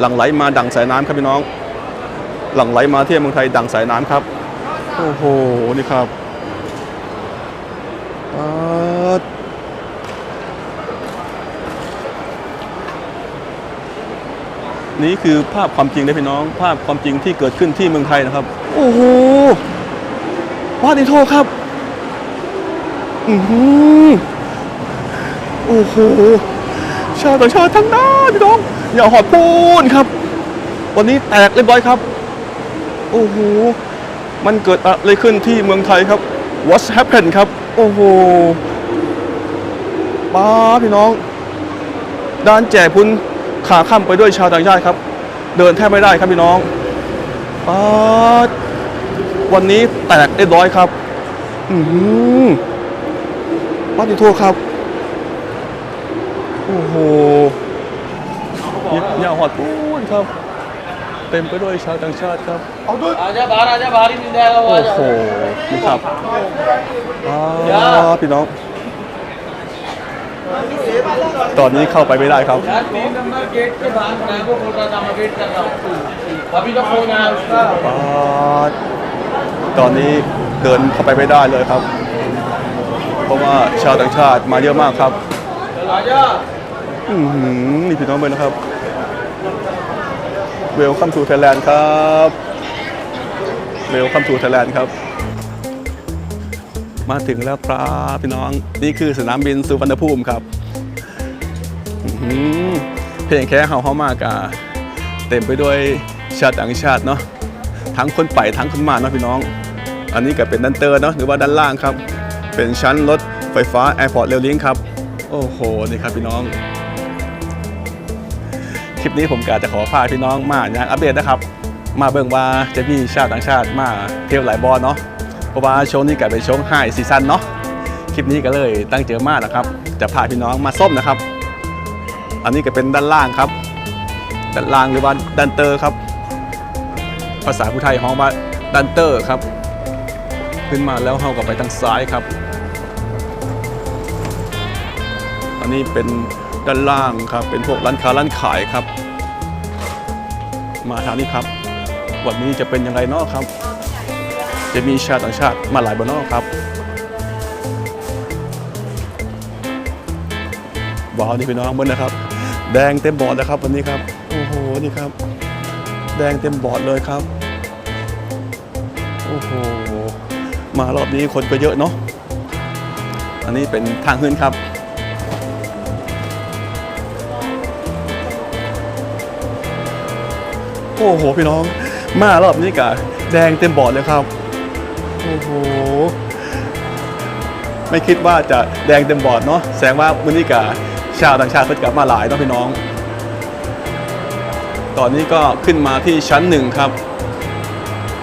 หลั่งไหลมาดั่งสายน้ำครับพี่น้อง หลั่งไหลมาเที่ยวเมืองไทยดั่งสายน้ำครับโอ้โหนี่ครับนี่คือภาพความจริงนะพี่น้อง ภาพความจริงที่เกิดขึ้นที่เมืองไทยนะครับ โอ้โหวาดนิโทครับ อือหือโอ้โห ชาวต่างชาติทั้งนั้นพี่น้องอย่าหอดปูนครับ วันนี้แตกเรียบร้อยครับ โอ้โห มันเกิดอะไรขึ้นที่เมืองไทยครับ What's happened ครับ โอ้โหป้าพี่น้อง ด้านแจกพุนขาข้ามไปด้วยชาวต่างชาติครับ เดินแทบไม่ได้ครับพี่น้องป้าวันนี้แตกเรียบร้อยครับ อือหือป้าติโทษครับ โอ้โหยิบยาหอดปูนครับ เต็มไปด้วยชาวต่างชาติครับ เอาด้วยอาจจะบาร์อาจจะบาร์ที่นี่ได้แล้วโอ้โหนี่ครับพี่น้อง ตอนนี้เข้าไปไม่ได้ครับ ตอนนี้เดินเข้าไปไม่ได้เลยครับ เพราะว่าชาวต่างชาติมาเยอะมากครับ อือหือนี่พี่น้องเลยนะครับ เวลคัมทูไทยแลนด์ครับ เวลคัมทูไทยแลนด์ครับ มาถึงแล้วครับพี่น้อง นี่คือสนามบินสุวรรณภูมิครับอื้อหือเพลงแค่เฮาเฮามากอะเต็มไปด้วยชาติต่างชาติเนาะ ทั้งคนไปทั้งคนมาเนาะพี่น้อง อันนี้ก็เป็นดันเตอร์เนาะหรือว่าด้านล่างครับ เป็นชั้นรถไฟฟ้า Airport Rail Link ครับ โอ้โห นี่ครับพี่น้อง คลิปนี้ผมกาจะขอพาพี่น้องมาอย่างอัปเดตนะครับ มาเบิ่งว่าจะมีชาวต่างชาติมาเที่ยวหลายบอลเนาะเพราะว่าช่วงนี้กลายเป็นช่วงไฮซีซั่นเนาะคลิปนี้ก็เลยตั้งเจอมากนะครับ จะพาพี่น้องมาส้มนะครับ อันนี้ก็เป็นด้านล่างครับ ด้านล่างหรือว่าดันเตอร์ครับ ภาษาผู้ไทยฮ้องว่าดันเตอร์ครับ ขึ้นมาแล้วเข้ากับไปทางซ้ายครับ อันนี้เป็น ด้านล่างครับ เป็นพวกร้านค้าร้านขายครับ มาทางนี้ครับ วันนี้จะเป็นยังไงเนาะครับ จะมีชาวต่างชาติมาหลายบนนอกครับว้าวนี่พี่น้องเบิ้ลนะครับ แดงเต็มบอร์ดนะครับวันนี้ครับโอ้โหนี่ครับ แดงเต็มบอร์ดเลยครับโอ้โหมารอบนี้คนก็เยอะเนาะอันนี้เป็นทางขึ้นครับ อ้โหพี่น้อง มารอบนี้กะแดงเต็มบอดเลยครับ โอ้โห ไม่คิดว่าจะแดงเต็มบอดเนาะ แสดงว่าวันนี้กะชาวต่างชาติเพิ่งกลับมาหลายเนาะพี่น้อง ตอนนี้ก็ขึ้นมาที่ชั้นหนึ่งครับ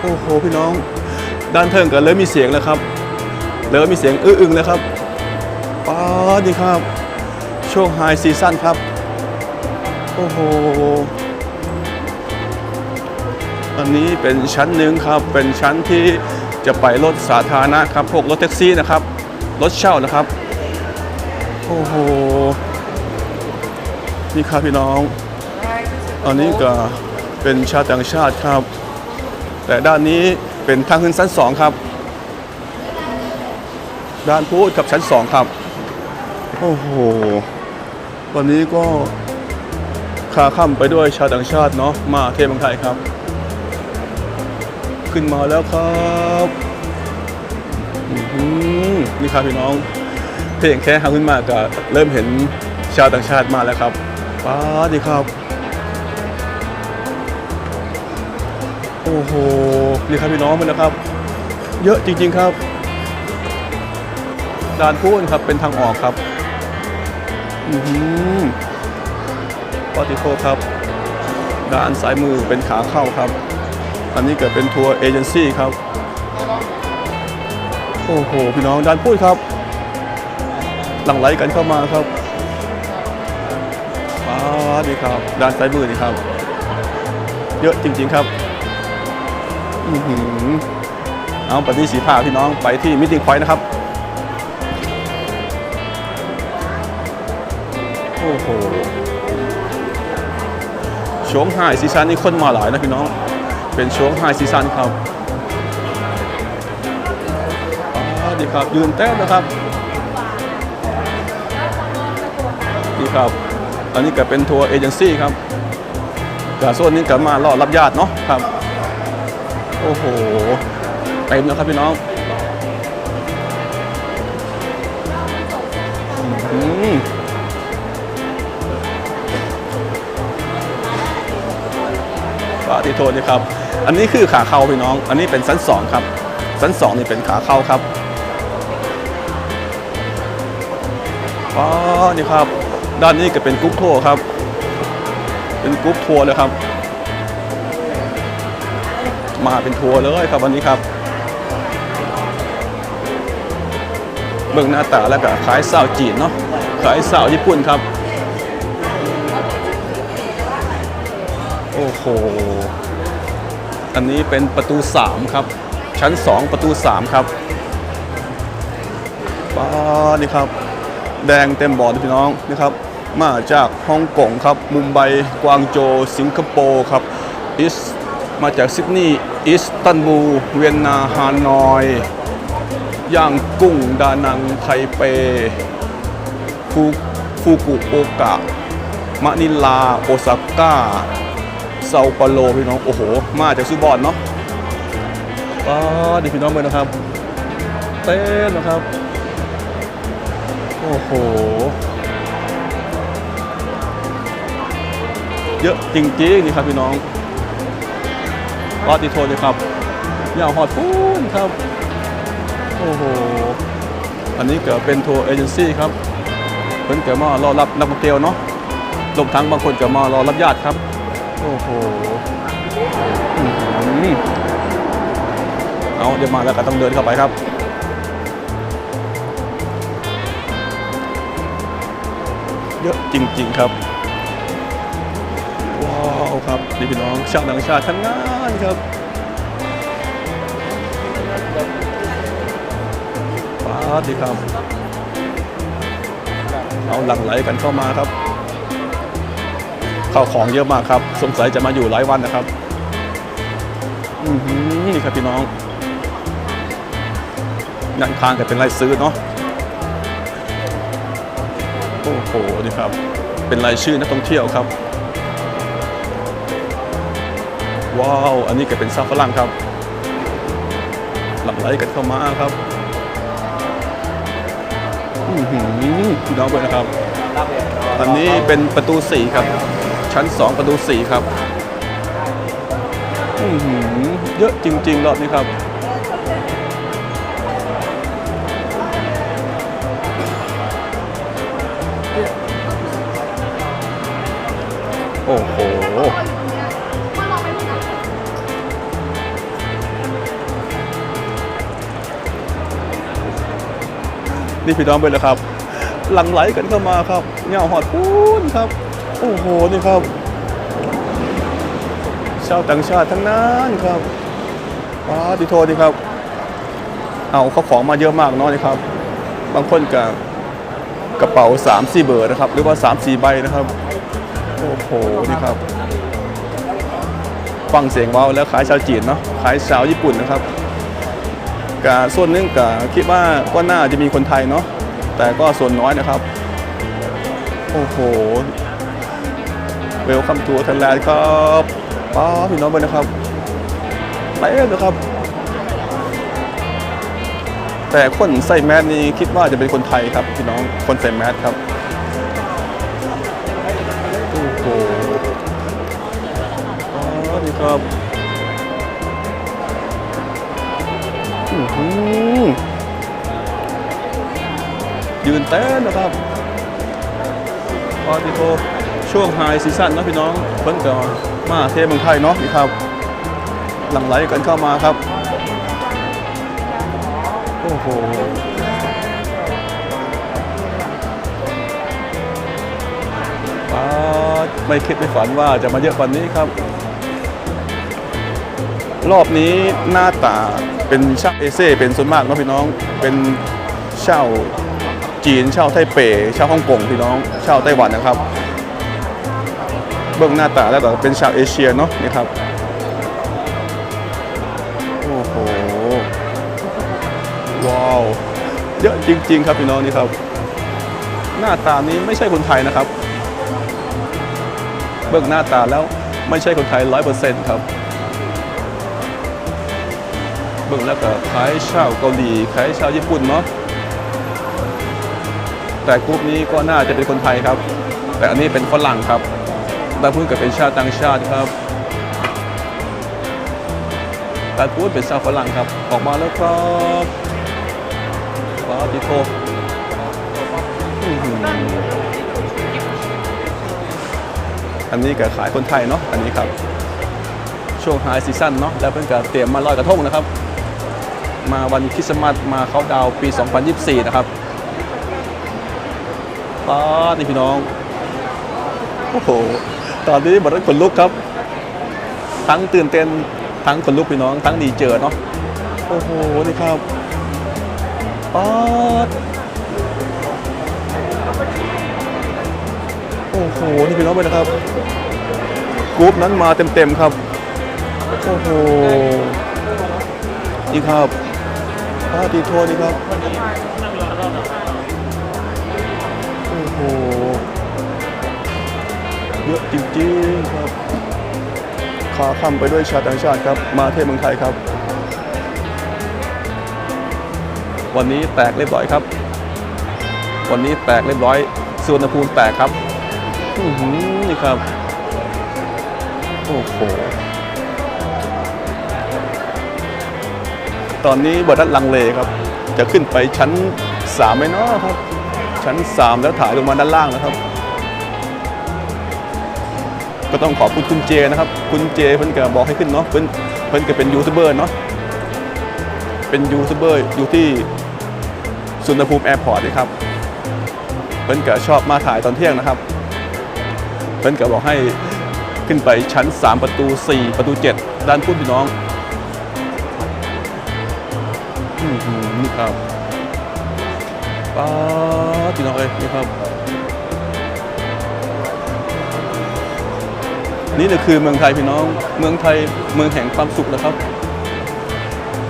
โอ้โหพี่น้อง ด้านเทิงก็เริ่มมีเสียงแล้วครับเริ่มมีเสียงอื้ออึงแล้วครับป้าดีครับ ช่วงไฮซีซั่นครับ โอ้โห อันนี้เป็นชั้นหนึ่งครับ เป็นชั้นที่จะไปรถสาธารณะครับ พวกรถแท็กซี่นะครับ รถเช่านะครับ โอ้โห นี่ครับพี่น้องอันนี้ก็เป็นชาวต่างชาติครับ แต่ด้านนี้เป็นทางขึ้นชั้นสองครับ ด้านพูดกับชั้นสองครับ โอ้โห วันนี้ก็ขาข้ามไปด้วยชาวต่างชาติเนาะมาเที่ยวเมืองไทยครับ ขึ้นมาแล้วครับอือหือนี่ครับพี่น้องเพลงแค่หางขึ้นมาก็เริ่มเห็นชาวต่างชาติมาแล้วครับป้าดีครับ โอ้โหนี่ครับพี่น้องมันนะครับ เยอะจริง ๆครับด่านพูนครับเป็นทางออกครับ อือหือปอติโคครับด้านซ้ายมือเป็นขาเข้าครับ อันนี้เกิดเป็นทัวร์เอเจนซี่ครับ โอ้โห พี่น้องด้านพูดครับ หลั่งไหลกันเข้ามาครับป้าดนี่ครับ ด้านซ้ายมือนี่ครับ เยอะจริง ๆครับ อือหือเอาปฏิสีผ้าพี่น้องไปที่มิติพอยนะครับ โอ้โหชช่วงไฮซีซันนี่คนมาหลายนะพี่น้อง เป็นช่วงไฮซีซันครับดีครับ ยืนเต้นนะครับดีครับ อันนี้ก็เป็นทัวร์เอเจนซี่ครับกับส่วนนี้ก็มารอรับญาติเนาะครับ โอ้โหเต็มแล้วครับพี่น้องอืม ปาติโทษนี่ครับ อันนี้คือขาเข้าพี่น้อง อันนี้เป็นชั้นสองครับชั้นสองนี่เป็นขาเข้าครับอ๋อนี่ครับ ด้านนี้ก็เป็นกรุ๊ปทัวร์ครับ เป็นกรุ๊ปทัวร์เลยครับ มาเป็นทัวร์เลยครับวันนี้ครับเบิ่งหน้าตาแล้วก็ขายสาวจีนเนาะขายสาวญี่ปุ่นครับ โอ้โห อันนี้เป็นประตู 3 ครับ ชั้น 2 ประตู 3 ครับป้านี่ครับ แดงเต็มบอร์ดพี่น้องนี่ครับ มาจากฮ่องกงครับ มุมไบ กวางโจ สิงคโปร์ครับอิสมาจากซิดนีย์ อิสตันบูล เวียนนา ฮานอย ย่างกุ้ง ดานัง ไทเป ฟูฟูกุโอกะ มะนิลา โอซาก้า เซาเปาโลพี่น้องโอ้โห มาจากซูบอนเนาะป้าดีพี่น้องเลยนะครับ เต้นนะครับ โอ้โห เยอะจริงๆนี่ครับพี่น้องรอติโทนเลยครับยาวฮอดปูนครับ โอ้โห อันนี้เกิดเป็นทัวร์เอเจนซี่ครับเพิ่นเกิดมารอรับนักท่องเที่ยวเนาะรวมทั้งบางคนเกิดมารอรับญาติครับ โอ้โหเอาเดี๋ยวมาแล้วก็ต้องเดินเข้าไปครับเยอะจริง ๆ ครับว้าวครับนี่พี่น้องชาวต่างชาติทั้งนั้นครับป้าดดีครับ เอาหลั่งไหลกันเข้ามาครับ ข้าวของเยอะมากครับ สงสัยจะมาอยู่หลายวันนะครับ อือหือนี่ครับพี่น้องยันคางกันเป็นไรซื้อเนาะโอ้โหนี่ครับ เป็นรายชื่อนักท่องเที่ยวครับ ว้าว อันนี้ก็เป็นซาฝรั่งครับ หลั่งไหลกันเข้ามาครับ อือหือพี่น้องไปนะครับ อันนี้เป็นประตู4ครับ ชั้น 2 ประตู 4 ครับอือหือเยอะจริง ๆ รอบนี้ครับ โอ้โหนี่พี่น้องไปเลยครับ หลังไหลกันเข้ามาครับเงาหอดปูนครับ โอ้โหนี่ครับ ชาวต่างชาติทั้งนั้นครับว้าดิโทษดีครับ เอาเขาของมาเยอะมากเนาะนี่ครับ บางคนกับกระเป๋า3 4เบอร์นะครับ หรือว่า3 4ใบนะครับ โอ้โหนี่ครับ ฟังเสียงว้าแล้วขายชาวจีนเนาะขายชาวญี่ปุ่นนะครับกะส่วนนึงกะคิดว่าก็น่าจะมีคนไทยเนาะแต่ก็ส่วนน้อยนะครับ โอ้โห วลคัมทัวร์ไทยแลนด์ครับป้าพี่น้องเบอร์นะครับไปเลยครับ แต่คนใส่แมสนี่คิดว่าจะเป็นคนไทยครับพี่น้องคนใส่แมสครับโอ้โหอ๋อนี่ครับยืนเต้นนะครับพอที่โท ช่วงไฮซีซั่นนะพี่น้องเพิ่นก็มาเทเมืองไทยเนาะนี่ครับ หลั่งไหลกันเข้ามาครับ โอ้โหไม่คิดไม่ฝันว่าจะมาเยอะกว่านี้ครับ รอบนี้หน้าตาเป็นชาเอเซ่เป็นส่วนมากเนาะพี่น้องเป็นเช่าจีนเช่าไทเปเช่าฮ่องกงพี่น้องเช่าไต้หวันนะครับ เบื้องหน้าตาแล้วก็เป็นชาวเอเชียเนาะนี่ครับ โอ้โห ว้าว เยอะจริง ๆ ครับพี่น้องนี่ครับ หน้าตานี้ไม่ใช่คนไทยนะครับ เบื้องหน้าตาแล้วไม่ใช่คนไทยร้อยเปอร์เซ็นต์ครับเบื้องแล้วก็คล้ายชาวเกาหลีคล้ายชาวญี่ปุ่นเนาะแต่กลุ่มนี้ก็น่าจะเป็นคนไทยครับ แต่อันนี้เป็นฝรั่งครับ ด้านพูดกับเป็นชาติต่างชาติครับด้านพูดเป็นชาวฝรั่งครับ ออกมาแล้วครับฟ้าติโป้อันนี้ก็ขายคนไทยเนาะ อันนี้ครับ ช่วงไฮซีซั่นเนาะ แล้วเพิ่งจะเตรียมมาลอยกระทงนะครับ มาวันคริสต์มาสมาเขาดาวปี 2024 นะครับป้าดนี่พี่น้อง โอ้โห ตอนนี้บัดขนลุกครับ ทั้งตื่นเต้นทั้งขนลุกพี่น้อง ทั้งดีเจอเนาะโอ้โหนี่ครับป้าดโอ้โหนี่พี่น้องไปนะครับกรุ๊ปนั้นมาเต็มๆครับโอ้โหนี่ครับป้าดีโทษนี่ครับ เยอะจริงๆครับขาคำไปด้วยชาวต่างชาติครับ มาเที่ยวเมืองไทยครับ วันนี้แตกเรียบร้อยครับ วันนี้แตกเรียบร้อยสุวรรณภูมิแตกครับอือหือนี่ครับ โอ้โห ตอนนี้บอดัดลังเลครับ จะขึ้นไปชั้น3ไหมเนาะครับ ชั้น3แล้วถ่ายลงมาด้านล่างนะครับ ก็ต้องขอบคุณคุณเจนะครับ คุณเจเพิ่นก็บอกให้ขึ้นเนาะเพิ่นเพิ่นก็เป็นยูทูบเบอร์เนาะเป็นยูทูบเบอร์อยู่ที่สุนทรภูมิแอร์พอร์ตนะครับเพิ่นก็ชอบมาถ่ายตอนเที่ยงนะครับเพิ่นก็บอกให้ขึ้นไปชั้น 3 ประตู 4 ประตู 7 ด้านพุ่นพี่น้องนี่ครับป้าดพี่น้องเอ้ยนี่ครับ นี่แหละคือเมืองไทยพี่น้อง เมืองไทยเมืองแห่งความสุขนะครับ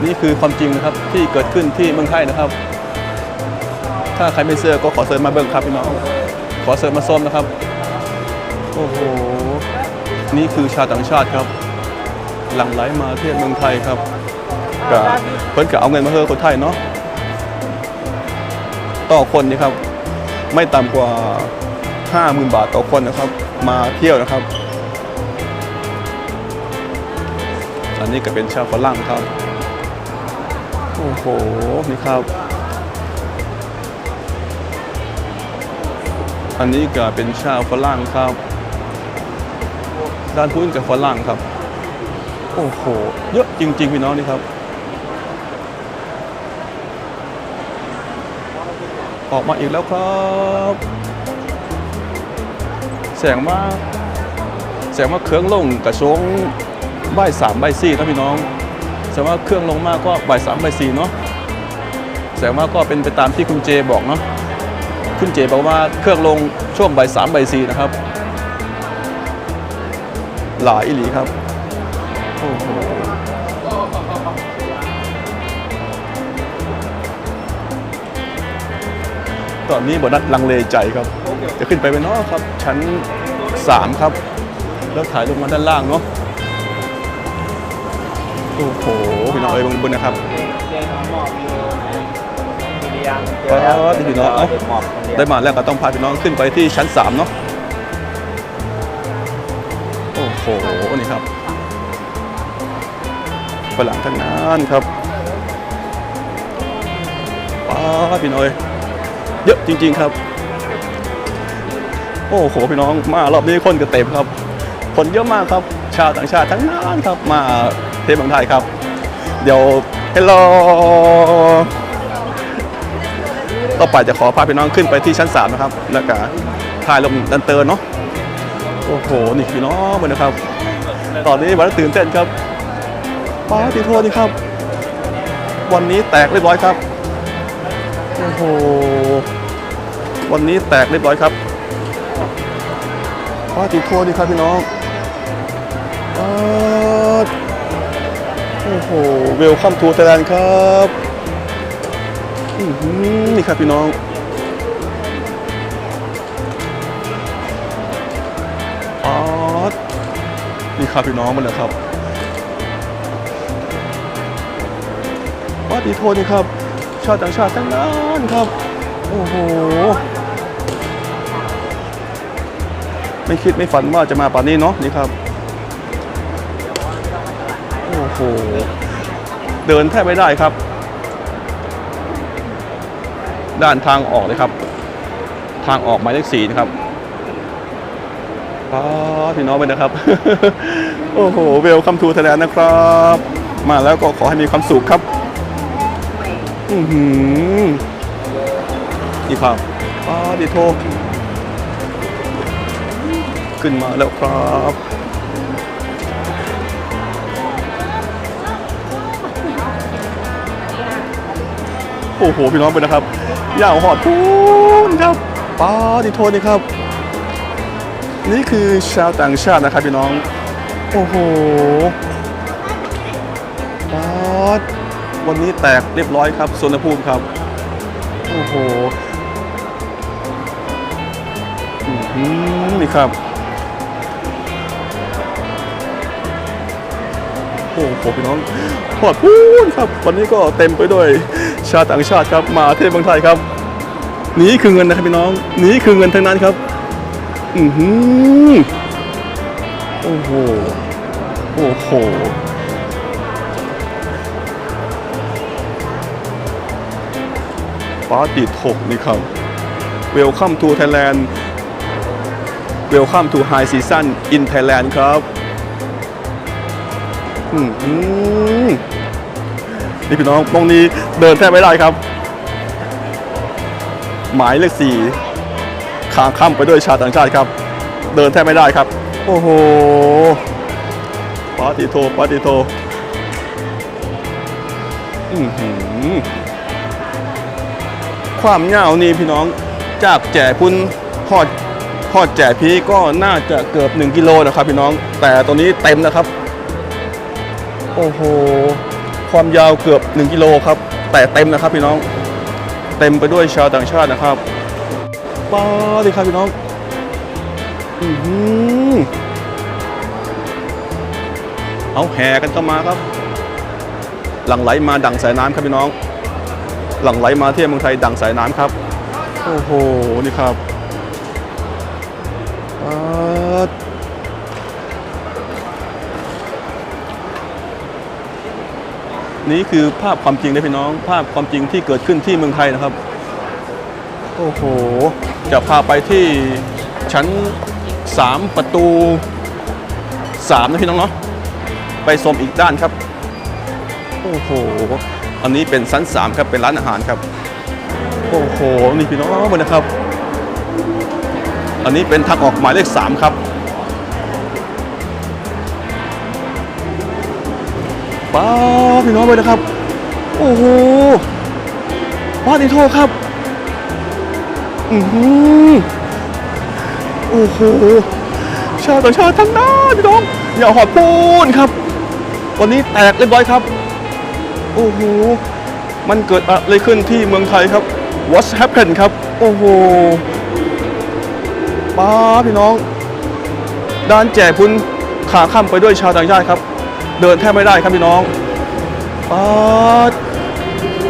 นี่คือความจริงนะครับที่เกิดขึ้นที่เมืองไทยนะครับ ถ้าใครไม่เชื่อก็ขอเชิญมาเบิ่งครับพี่น้อง ขอเชิญมาส้มนะครับ โอ้โห นี่คือชาวต่างชาติครับ หลั่งไหลมาเที่ยวเมืองไทยครับก็เพิ่นก็เอาเงินมาเฮือคนไทยเนาะ ต่อคนนี่ครับ ไม่ต่ำกว่า 50,000 บาทต่อคนนะครับ มาเที่ยวนะครับ อันนี้ก็เป็นชาวฝรั่งครับ โอ้โห นี่ครับ อันนี้ก็เป็นชาวฝรั่งครับ ด้านพื้นกับฝรั่งครับ โอ้โห เยอะจริง ๆ พี่น้องนี่ครับ ออกมาอีกแล้วครับ แสงมากแสงมาเครื่องลงกระชง บ่ายสามบ่ายสี่นะพี่น้องแสดงว่าเครื่องลงมากก็บ่ายสามบ่ายสี่เนาะแสดงว่าก็เป็นไปตามที่คุณเจบอกเนาะคุณเจบอกว่าเครื่องลงช่วงบ่ายสามบ่ายสี่นะครับ หลายอีหลีครับโอ้โหตอนนี้บนัดลังเลใจครับ จะขึ้นไปเป็นน้อครับ ชั้น 3 ครับ แล้วถ่ายลงมาด้านล่างเนาะ โอ้โหพี่น้องเอ้ยบนนะครับเรียนหมอบอยู่เรียนเออดีพี่น้องเอ้าหมอบคนเดียวได้มาแล้วก็ต้องพาพี่น้องขึ้นไปที่ชั้น3เนาะโอ้โหนี่ครับฝรั่งทั้งนั้นครับว้าพี่น้องเอ้ยเยอะจริง ๆครับ โอ้โหพี่น้องมารอบนี้คนก็เต็มครับ คนเยอะมากครับ ชาวต่างชาติทั้งนั้นครับมา เที่ยวเมืองไทยครับ เดี๋ยวเฮลโลต่อไปจะขอพาพี่น้องขึ้นไปที่ชั้น 3 นะครับ แล้วก็ถ่ายลงดันเตอร์เนาะโอ้โห นี่พี่น้องมันนะครับ ตอนนี้วันตื่นเต้นครับป้าที่โทษนี่ครับ วันนี้แตกเรียบร้อยครับโอ้โหวันนี้แตกเรียบร้อยครับป้าติโทษดีครับพี่น้อง โอ้โหเวลคัมทูไทยแลนด์ครับอื้อหือนี่ครับพี่น้องป้าดนี่ครับพี่น้องมันเลยครับป้าติดโทษนี่ครับ ชาติต่างชาติทั้งนั้นครับ โอ้โห ไม่คิดไม่ฝันว่าจะมาป่านนี้เนาะนี่ครับ หเดินแทบไม่ได้ครับ ด้านทางออกเลยครับ ทางออกหมายเลขสี่นะครับป้าพี่น้องไปนะครับ โอ้โหเวลคัมทูไทยแลนด์นะครับ มาแล้วก็ขอให้มีความสุขครับ อือหือนี่ครับป้าดิโทขึ้นมาแล้วครับ โอ้โหพี่น้องไปนะครับย่างหอดพูนครับป้าดิโทนี่ครับ นี่คือชาวต่างชาตินะครับพี่น้อง โอ้โหป้าดวันนี้แตกเรียบร้อยครับสวนภูมิครับ โอ้โหนี่ครับโอ้โหพี่น้องหอดพูนครับ วันนี้ก็เต็มไปด้วย ชาวต่างชาติครับมาเที่ยวเมืองไทยครับนี่คือเงินนะครับพี่น้องนี่คือเงินทั้งนั้นครับ อือหือโอ้โหโอ้โหป้าติดหกนี่ครับ Welcome to Thailand Welcome to High Season in Thailand ครับ อือืม นี่พี่น้องตรงนี้เดินแทบไม่ได้ครับ หมายเลขสี่ขางค่ำไปด้วยชาวต่างชาติครับ เดินแทบไม่ได้ครับ โอ้โหปาติโทปาติโทอือหือความยาวนี่พี่น้องจากแจ่พุนหอดหอดแจ่พีก็น่าจะเกือบ1กิโลนะครับพี่น้อง แต่ตัวนี้เต็มนะครับ โอ้โห ความยาวเกือบ 1 กิโลครับ แต่เต็มนะครับพี่น้อง เต็มไปด้วยชาวต่างชาตินะครับป้าดิครับพี่น้องอือหือเอาแห่กันเข้ามาครับ หลั่งไหลมาดั่งสายน้ำครับพี่น้อง หลั่งไหลมาเที่ยวเมืองไทยดั่งสายน้ำครับโอ้โหนี่ครับ นี่คือภาพความจริงนะพี่น้อง ภาพความจริงที่เกิดขึ้นที่เมืองไทยนะครับ โอ้โห จะพาไปที่ชั้น 3 ประตู 3 นะพี่น้องเนาะไปชมอีกด้านครับ โอ้โห อันนี้เป็นชั้น 3 ครับเป็นร้านอาหารครับ โอ้โห นี่พี่น้องมานะครับ อันนี้เป็นทางออกหมายเลข 3 ครับป้า พี่น้องไปนะครับ โอ้โหป้าดิโทครับ อือหือโอ้โหชาวต่างชาติทั้งนั้นพี่น้องอย่าหอดปูนครับ วันนี้แตกเรียบร้อยครับ โอ้โห มันเกิดอะไรขึ้นที่เมืองไทยครับ What's happened ครับ โอ้โหป้าพี่น้อง ด้านแจกพุนขาข้ามไปด้วยชาวต่างชาติครับ เดินแทบไม่ได้ครับพี่น้อง ป๊าด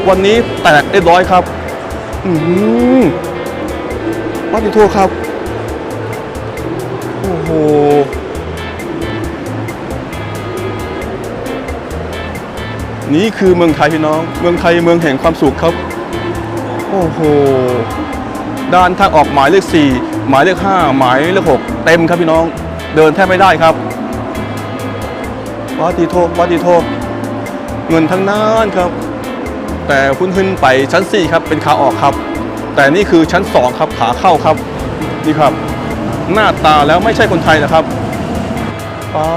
วันนี้แตกเรียบร้อยครับ อือหือป้าดิโทษครับ โอ้โห นี่คือเมืองไทยพี่น้อง เมืองไทยเมืองแห่งความสุขครับ โอ้โห ด้านทางออกหมายเลข4หมายเลข5หมายเลข6เต็มครับพี่น้อง เดินแทบไม่ได้ครับปาติโทปาติโท เงินทั้งนั้นครับ แต่คุณขึ้นไปชั้น 4 ครับ เป็นขาออกครับ แต่นี่คือชั้น 2 ครับขาเข้าครับนี่ครับ หน้าตาแล้วไม่ใช่คนไทยนะครับปา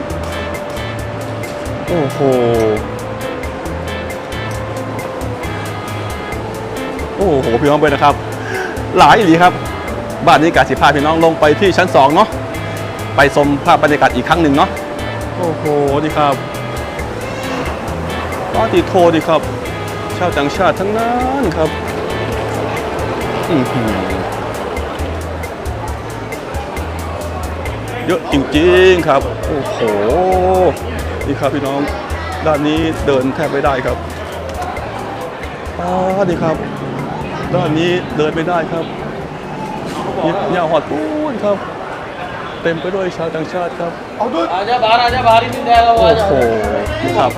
ดโอ้โหโอ้โหพี่น้องไปนะครับ หลายหลีครับ บ้านนี้กาสิพาพี่น้องลงไปที่ชั้นสองเนาะไปชมภาพบรรยากาศอีกครั้งหนึ่งเนาะโอ้โหดีครับ ป้าติโทดิครับ ชาวต่างชาติทั้งนั้นครับเยอะจริงๆครับ โอ้โห นี่ครับพี่น้อง ด้านนี้เดินแทบไม่ได้ครับป้าดีครับ ด้านนี้เดินไม่ได้ครับเนี่ยหอดปูนครับ เต็มไปด้วยชาวต่างชาติครับ เอาด้วอาจจะบาราจะบารินได้แล้วโอ้โห ครับ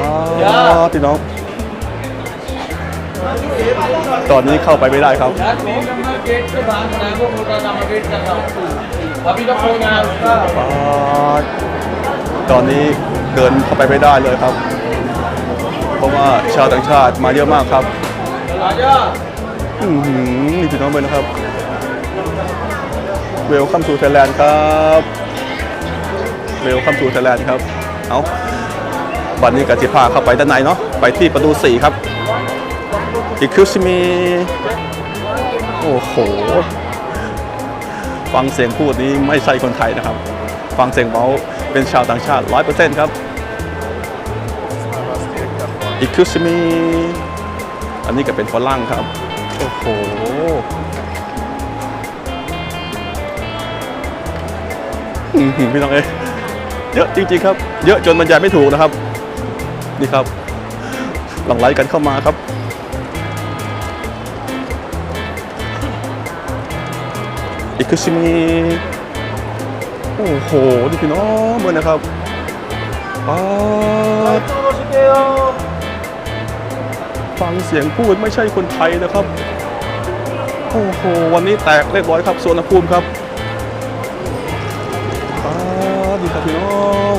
อ๋อพี่น้อง ตอนนี้เข้าไปไม่ได้ครับ ตอนนี้เดินเข้าไปไม่ได้เลยครับ เพราะว่าชาวต่างชาติมาเยอะมากครับอือหือนี่พี่น้องไลยนะครับ เวลคัมทูไทยแลนด์ครับ เวลคัมทูไทยแลนด์ครับ เอาวันนี้กติพาเข้าไปด้านในเนาะไปที่ประตู4ครับอีคิวชิมีโอ้โห ฟังเสียงพูดนี้ไม่ใช่คนไทยนะครับ ฟังเสียงเมาเป็นชาวต่างชาติ100%ครับอีคิวชิมีอันนี้ก็เป็นฝรั่งครับ โอ้โหพี่น้องเอ้ เยอะจริงๆครับ เยอะจนบรรยายไม่ถูกนะครับ นี่ครับ หลั่งไหลกันเข้ามาครับอิคุชิมิโอ้โหนี่พี่น้องเมื่อนะครับป๊าดฟังเสียงพูดไม่ใช่คนไทยนะครับ โอ้โห วันนี้แตกเรียบร้อยครับสวนภูมิครับ ดีครับพี่น้อง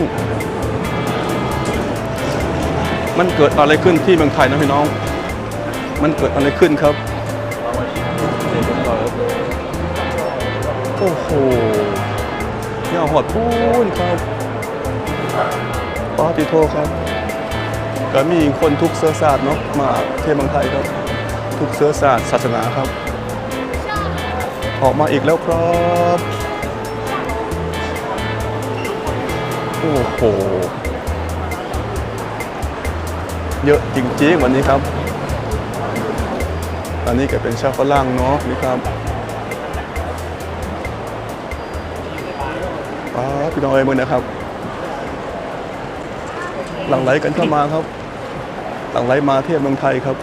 มันเกิดอะไรขึ้นที่เมืองไทยนะพี่น้อง มันเกิดอะไรขึ้นครับ โอ้โหเนี่ยหอดพูนครับปาติโทครับก็มีคนทุกเสื้อศาสตร์เนาะมาเที่ยวเมืองไทยครับ ทุกเสื้อศาสตร์ศาสนาครับ ออกมาอีกแล้วครับ อ้โห เยอะจริงๆวันนี้ครับ อันนี้ก็เป็นชาวฝรั่งเนาะนี่ครับป้าพี่น้องเอ้ยมือนะครับ หลังไหลกันเข้ามาครับ หลังไหลมาเทียวเมืองไทยครับ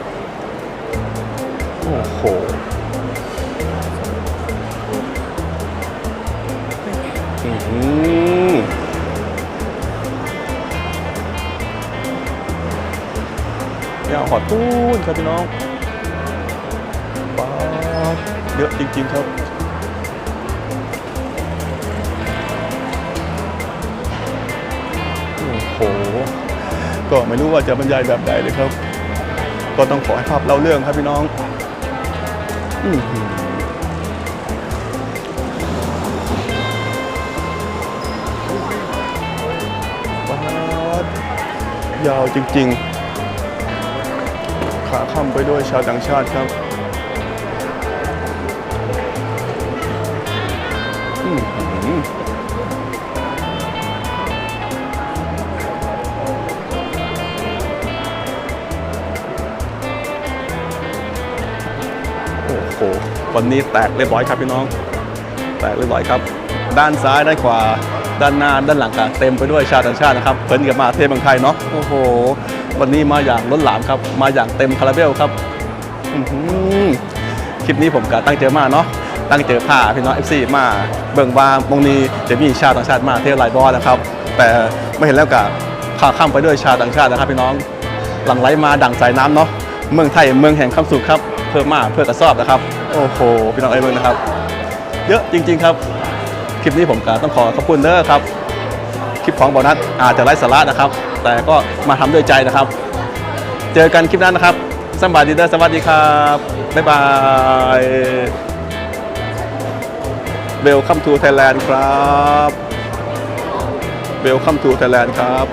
อดตู้นครับพี่น้องป้าเยอะจริง ๆ ครับโอ้โหก็ไม่รู้ว่าจะบรรยายแบบใดเลยครับ ก็ต้องขอให้ภาพเล่าเรื่องครับพี่น้องอื้อหือป๊ายาวจริง ๆ ขาข้ามไปด้วยชาวต่างชาติครับอื้อหือโอ้โหวันนี้แตกเรียบร้อยครับพี่น้อง แตกเรียบร้อยครับ ด้านซ้ายด้านขวา ด้านหน้าด้านหลังก็เต็มไปด้วยชาวต่างชาตินะครับเพิ่นกับมาเทศเมืองไทยเนาะโอ้โห วันนี้มาอย่างล้นหลามครับ มาอย่างเต็มคาราเบลครับคลิปนี้ผมก็ตั้งเจอมาเนาะตั้งเจอผ้าพี่น้อง FC มาเบิ่งว่ามงนี้จะมีชาวต่างชาติมาเที่ยวหลบอนะครับ แต่ไม่เห็นแล้วกับพาข้ามไปด้วยชาวต่างชาตินะครับพี่น้องหลังไหลมาดั่งสายน้ำเนาะเมืองไทยเมืองแห่งความสุขครับเพิ่มมาเพื่อกระสอบนะครับ โอ้โหพี่น้องเอ้ยเมืองนะครับ เยอะจริง ๆ ครับ คลิปนี้ผมก็ต้องขอขอบคุณเด้อครับ คลิปของบอนัสอาจจะไร้สาระนะครับ แต่ก็มาทำด้วยใจนะครับ เจอกันคลิปหนั้นนะครับสบายดีเด้อสวัสดีครับ บ๊ายบายเวลคัมทูไทยแลนด์ครับเวลคัมทูไทยแลนด์ครับ